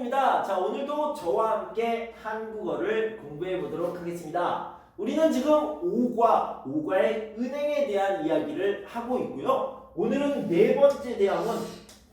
선생님입니다. 자, 오늘도 저와 함께 한국어를 공부해 보도록 하겠습니다. 우리는 지금 오과, 오과의 은행에 대한 이야기를 하고 있고요. 오늘은 네 번째 대항은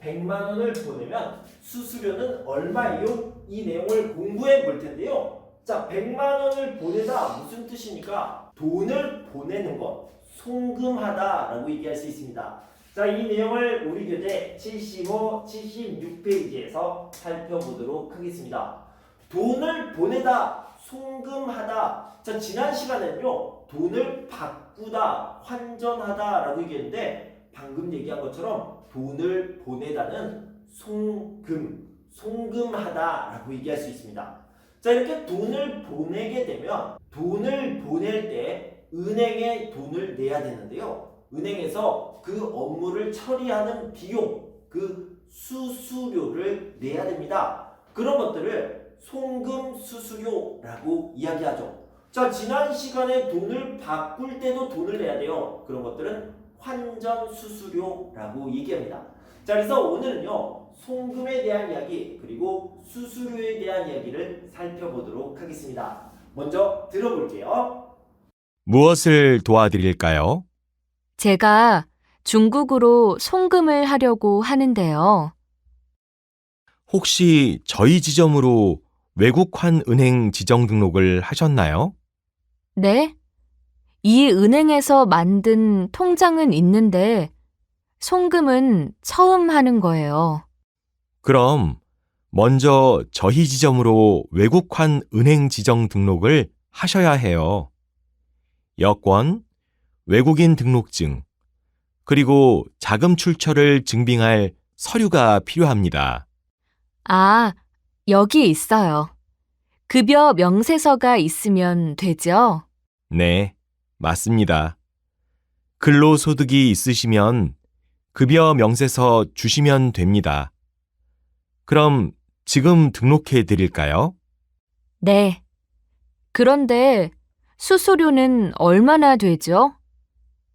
100만 원을 보내면 수수료는 얼마예요? 이 내용을 공부해 볼 텐데요. 자, 100만 원을 보내다 무슨 뜻입니까? 돈을 보내는 것, 송금하다라고 얘기할 수 있습니다. 자, 이 내용을 우리 교재 75, 76페이지에서 살펴보도록 하겠습니다. 돈을 보내다, 송금하다. 자, 지난 시간에는요, 돈을 바꾸다, 환전하다 라고 얘기했는데, 방금 얘기한 것처럼 돈을 보내다는 송금, 송금하다 라고 얘기할 수 있습니다. 자, 이렇게 돈을 보내게 되면, 돈을 보낼 때 은행에 돈을 내야 되는데요. 은행에서 그 업무를 처리하는 비용, 그 수수료를 내야 됩니다. 그런 것들을 송금 수수료라고 이야기하죠. 자, 지난 시간에 돈을 바꿀 때도 돈을 내야 돼요. 그런 것들은 환전 수수료라고 얘기합니다. 자, 그래서 오늘은요, 송금에 대한 이야기, 그리고 수수료에 대한 이야기를 살펴보도록 하겠습니다. 먼저 들어볼게요. 무엇을 도와드릴까요? 제가 중국으로 송금을 하려고 하는데요. 혹시 저희 지점으로 외국환 은행 지정 등록을 하셨나요? 네? 이 은행에서 만든 통장은 있는데 송금은 처음 하는 거예요. 그럼 먼저 저희 지점으로 외국환 은행 지정 등록을 하셔야 해요. 여권, 외국인 등록증, 그리고 자금 출처를 증빙할 서류가 필요합니다. 아, 여기 있어요. 급여 명세서가 있으면 되죠? 네, 맞습니다. 근로소득이 있으시면 급여 명세서 주시면 됩니다. 그럼 지금 등록해 드릴까요? 네. 그런데 수수료는 얼마나 되죠?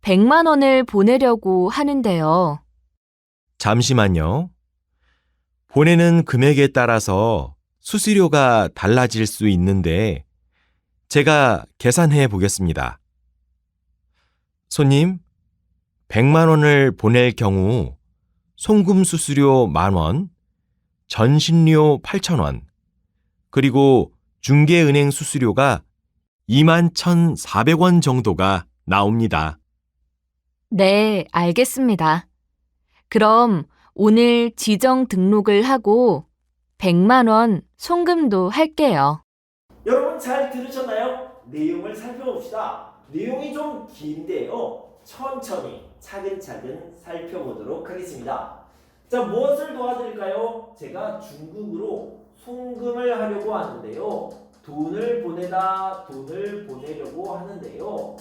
100만 원을 보내려고 하는데요. 잠시만요. 보내는 금액에 따라서 수수료가 달라질 수 있는데 제가 계산해 보겠습니다. 손님, 100만 원을 보낼 경우 송금 수수료 만 원, 전신료 8천 원, 그리고 중개은행 수수료가 21,400원 정도가 나옵니다. 네, 알겠습니다. 그럼 오늘 지정 등록을 하고 100만 원 송금도 할게요. 여러분 잘 들으셨나요? 내용을 살펴봅시다. 내용이 좀 긴데요. 천천히 차근차근 살펴보도록 하겠습니다. 자, 무엇을 도와드릴까요? 제가 중국으로 송금을 하려고 하는데요. 돈을 보내다, 돈을 보내려고 하는데요.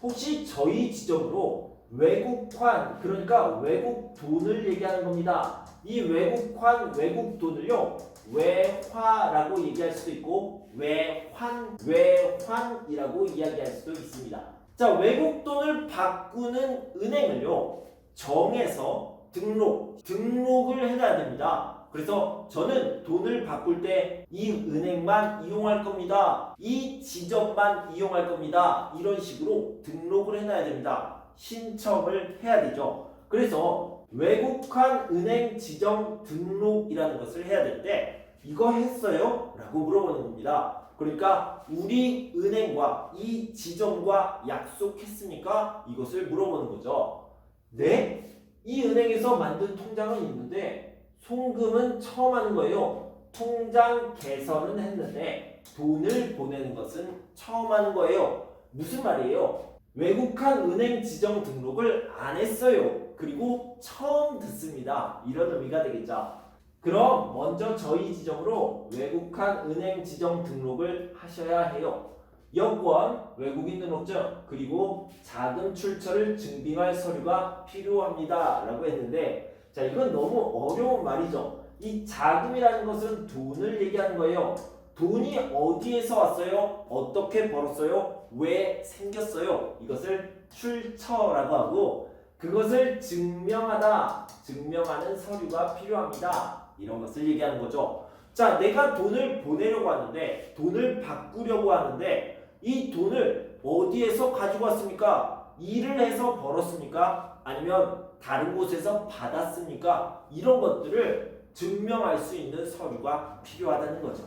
혹시 저희 지점으로 외국환, 그러니까 외국 돈을 얘기하는 겁니다. 이 외국환, 외국 돈을요, 외화라고 얘기할 수도 있고, 외환, 외환이라고 이야기할 수도 있습니다. 자, 외국 돈을 바꾸는 은행을요, 정해서 등록, 등록을 해놔야 됩니다. 그래서 저는 돈을 바꿀 때 이 은행만 이용할 겁니다. 이 지점만 이용할 겁니다. 이런 식으로 등록을 해놔야 됩니다. 신청을 해야 되죠. 그래서 외국환 은행 지정 등록이라는 것을 해야 될 때 이거 했어요? 라고 물어보는 겁니다. 그러니까 우리 은행과 이 지점과 약속했습니까? 이것을 물어보는 거죠. 네? 이 은행에서 만든 통장은 있는데 송금은 처음 하는 거예요. 통장 개설은 했는데 돈을 보내는 것은 처음 하는 거예요. 무슨 말이에요? 외국한 은행 지정 등록을 안 했어요. 그리고 처음 듣습니다. 이런 의미가 되겠죠. 그럼 먼저 저희 지점으로 외국한 은행 지정 등록을 하셔야 해요. 여권, 외국인 등록증, 그리고 자금 출처를 증빙할 서류가 필요합니다. 라고 했는데, 자, 이건 너무 어려운 말이죠. 이 자금이라는 것은 돈을 얘기하는 거예요. 돈이 어디에서 왔어요? 어떻게 벌었어요? 왜 생겼어요? 이것을 출처라고 하고, 그것을 증명하다, 증명하는 서류가 필요합니다. 이런 것을 얘기하는 거죠. 자, 내가 돈을 보내려고 하는데, 돈을 바꾸려고 하는데, 이 돈을 어디에서 가지고 왔습니까? 일을 해서 벌었습니까? 아니면 다른 곳에서 받았습니까? 이런 것들을 증명할 수 있는 서류가 필요하다는 거죠.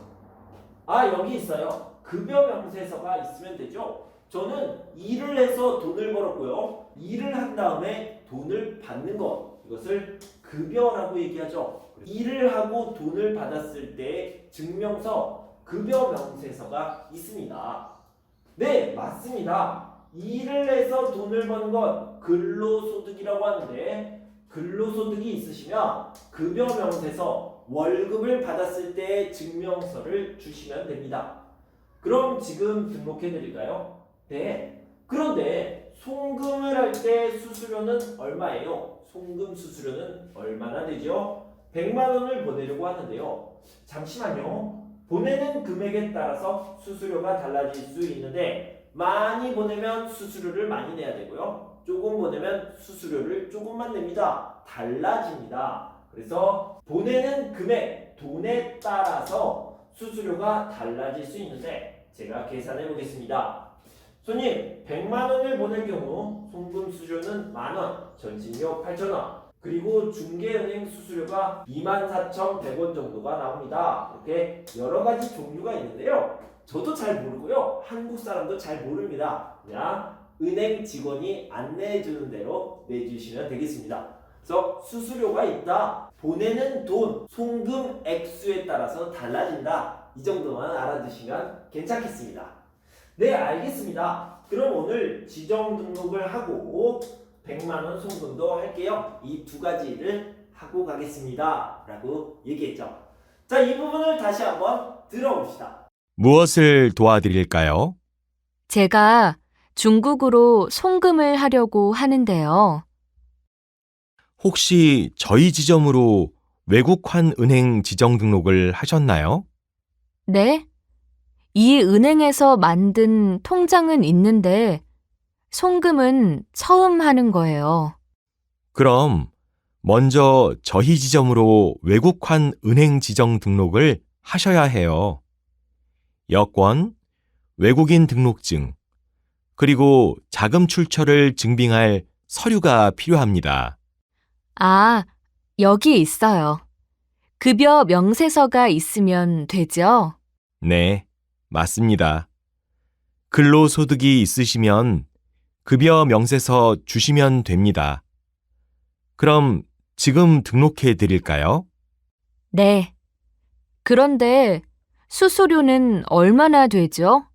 아, 여기 있어요. 급여 명세서가 있으면 되죠. 저는 일을 해서 돈을 벌었고요. 일을 한 다음에 돈을 받는 것. 이것을 급여라고 얘기하죠. 일을 하고 돈을 받았을 때 증명서, 급여 명세서가 있습니다. 네, 맞습니다. 일을 해서 돈을 버는 건 근로소득이라고 하는데 근로소득이 있으시면 급여 명세서 월급을 받았을 때 증명서를 주시면 됩니다. 그럼 지금 등록해 드릴까요? 네. 그런데 송금을 할 때 수수료는 얼마예요? 송금 수수료는 얼마나 되죠? 100만 원을 보내려고 하는데요. 잠시만요. 보내는 금액에 따라서 수수료가 달라질 수 있는데 많이 보내면 수수료를 많이 내야 되고요. 조금 보내면 수수료를 조금만 냅니다. 달라집니다. 그래서 보내는 금액, 돈에 따라서 수수료가 달라질 수 있는데 제가 계산해 보겠습니다. 손님, 100만 원을 보낼 경우 송금 수수료는 만 원, 전신료 8천 원, 그리고 중개은행 수수료가 24,100원 정도가 나옵니다. 이렇게 여러 가지 종류가 있는데요. 저도 잘 모르고요. 한국 사람도 잘 모릅니다. 그냥 은행 직원이 안내해 주는 대로 내주시면 되겠습니다. 그래서 수수료가 있다. 보내는 돈, 송금 액수에 따라서 달라진다. 이 정도만 알아두시면 괜찮겠습니다. 네, 알겠습니다. 그럼 오늘 지정 등록을 하고 100만 원 송금도 할게요. 이 두 가지를 하고 가겠습니다. 라고 얘기했죠. 자, 이 부분을 다시 한번 들어봅시다. 무엇을 도와드릴까요? 제가 중국으로 송금을 하려고 하는데요. 혹시 저희 지점으로 외국환 은행 지정 등록을 하셨나요? 네? 이 은행에서 만든 통장은 있는데 송금은 처음 하는 거예요. 그럼 먼저 저희 지점으로 외국환 은행 지정 등록을 하셔야 해요. 여권, 외국인 등록증, 그리고 자금 출처를 증빙할 서류가 필요합니다. 아, 여기 있어요. 급여 명세서가 있으면 되죠? 네, 맞습니다. 근로소득이 있으시면 급여 명세서 주시면 됩니다. 그럼 지금 등록해 드릴까요? 네. 그런데 수수료는 얼마나 되죠?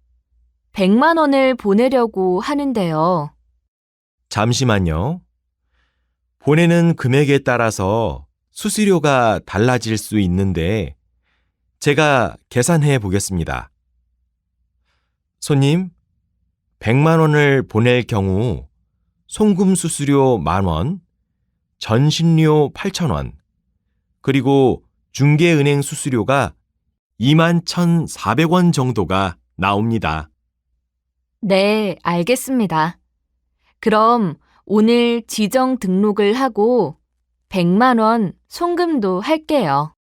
100만 원을 보내려고 하는데요. 잠시만요. 보내는 금액에 따라서 수수료가 달라질 수 있는데 제가 계산해 보겠습니다. 손님, 100만 원을 보낼 경우 송금 수수료 만 원, 전신료 8천 원, 그리고 중개은행 수수료가 2만 1,400원 정도가 나옵니다. 네, 알겠습니다. 그럼 오늘 지정 등록을 하고 100만 원 송금도 할게요.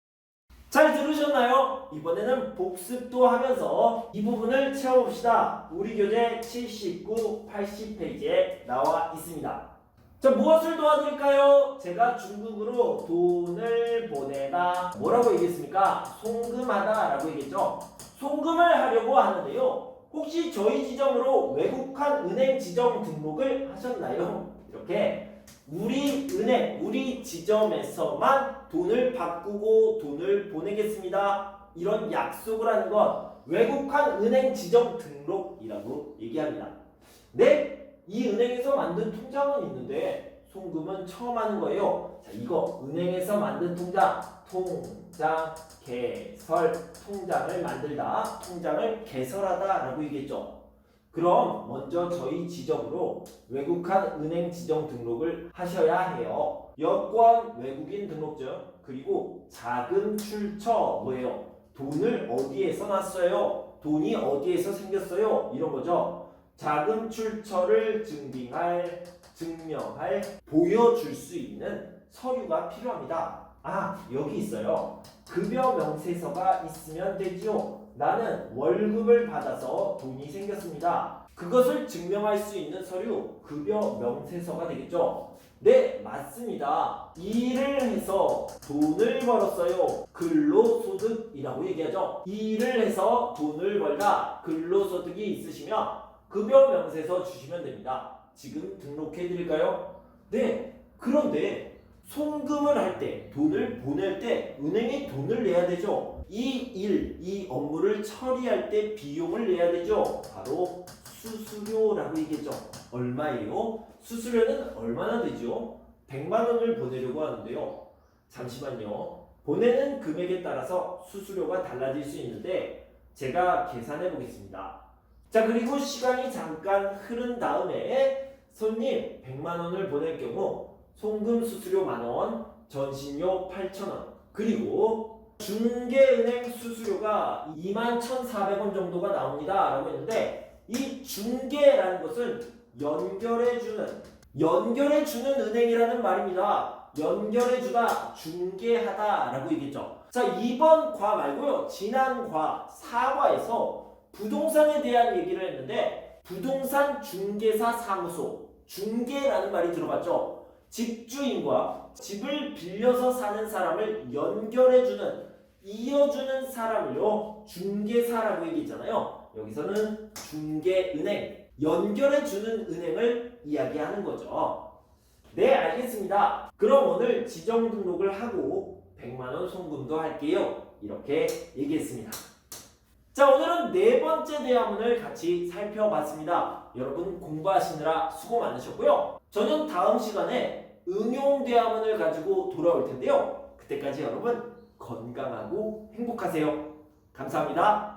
잘 들으셨나요? 이번에는 복습도 하면서 이 부분을 채워봅시다. 우리 교재 79, 80페이지에 나와 있습니다. 자, 무엇을 도와드릴까요? 제가 중국으로 돈을 보내다 뭐라고 얘기했습니까? 송금하다 라고 얘기했죠. 송금을 하려고 하는데요. 혹시 저희 지점으로 외국한 은행 지정 등록을 하셨나요? 이렇게 우리 은행, 우리 지점에서만 돈을 바꾸고 돈을 보내겠습니다. 이런 약속을 하는 건 외국한 은행 지정 등록이라고 얘기합니다. 네, 이 은행에서 만든 통장은 있는데 송금은 처음 하는 거예요. 자, 이거 은행에서 만든 통장, 통장 개설, 통장을 만들다, 통장을 개설하다라고 얘기했죠. 그럼 먼저 저희 지점으로 외국한 은행 지정 등록을 하셔야 해요. 여권, 외국인 등록증, 그리고 자금 출처 뭐예요? 돈을 어디에서 났어요? 돈이 어디에서 생겼어요? 이런 거죠. 자금 출처를 증빙할, 증명할, 보여줄 수 있는 서류가 필요합니다. 아, 여기 있어요. 급여 명세서가 있으면 되지요. 나는 월급을 받아서 돈이 생겼습니다. 그것을 증명할 수 있는 서류, 급여 명세서가 되겠죠. 네, 맞습니다. 일을 해서 돈을 벌었어요. 근로소득이라고 얘기하죠. 일을 해서 돈을 벌다 근로소득이 있으시면 급여 명세서 주시면 됩니다. 지금 등록해 드릴까요? 네. 그런데 송금을 할 때, 돈을 보낼 때 은행에 돈을 내야 되죠. 이 일, 이 업무를 처리할 때 비용을 내야 되죠. 바로 수수료라고 얘기했죠. 얼마예요? 수수료는 얼마나 되죠? 100만 원을 보내려고 하는데요. 잠시만요. 보내는 금액에 따라서 수수료가 달라질 수 있는데 제가 계산해 보겠습니다. 자, 그리고 시간이 잠깐 흐른 다음에 손님 100만 원을 보낼 경우 송금 수수료 만 원, 전신료 8천 원, 그리고 중개은행 수수료가 2만 1,400원 정도가 나옵니다. 라고 했는데 이 중개라는 것은 연결해주는 연결해주는 은행이라는 말입니다. 연결해주다, 중개하다 라고 얘기했죠. 자, 이번 과 말고요. 지난 과, 4과에서 부동산에 대한 얘기를 했는데 부동산 중개사 사무소, 중개라는 말이 들어봤죠. 집주인과 집을 빌려서 사는 사람을 연결해주는, 이어주는 사람을요, 중개사라고 얘기했잖아요. 여기서는 중개은행, 연결해주는 은행을 이야기하는 거죠. 네, 알겠습니다. 그럼 오늘 지정 등록을 하고 100만원 송금도 할게요. 이렇게 얘기했습니다. 자, 오늘은 네 번째 대화문을 같이 살펴봤습니다. 여러분 공부하시느라 수고 많으셨고요. 저는 다음 시간에 응용 대화문을 가지고 돌아올 텐데요. 그때까지 여러분 건강하고 행복하세요. 감사합니다.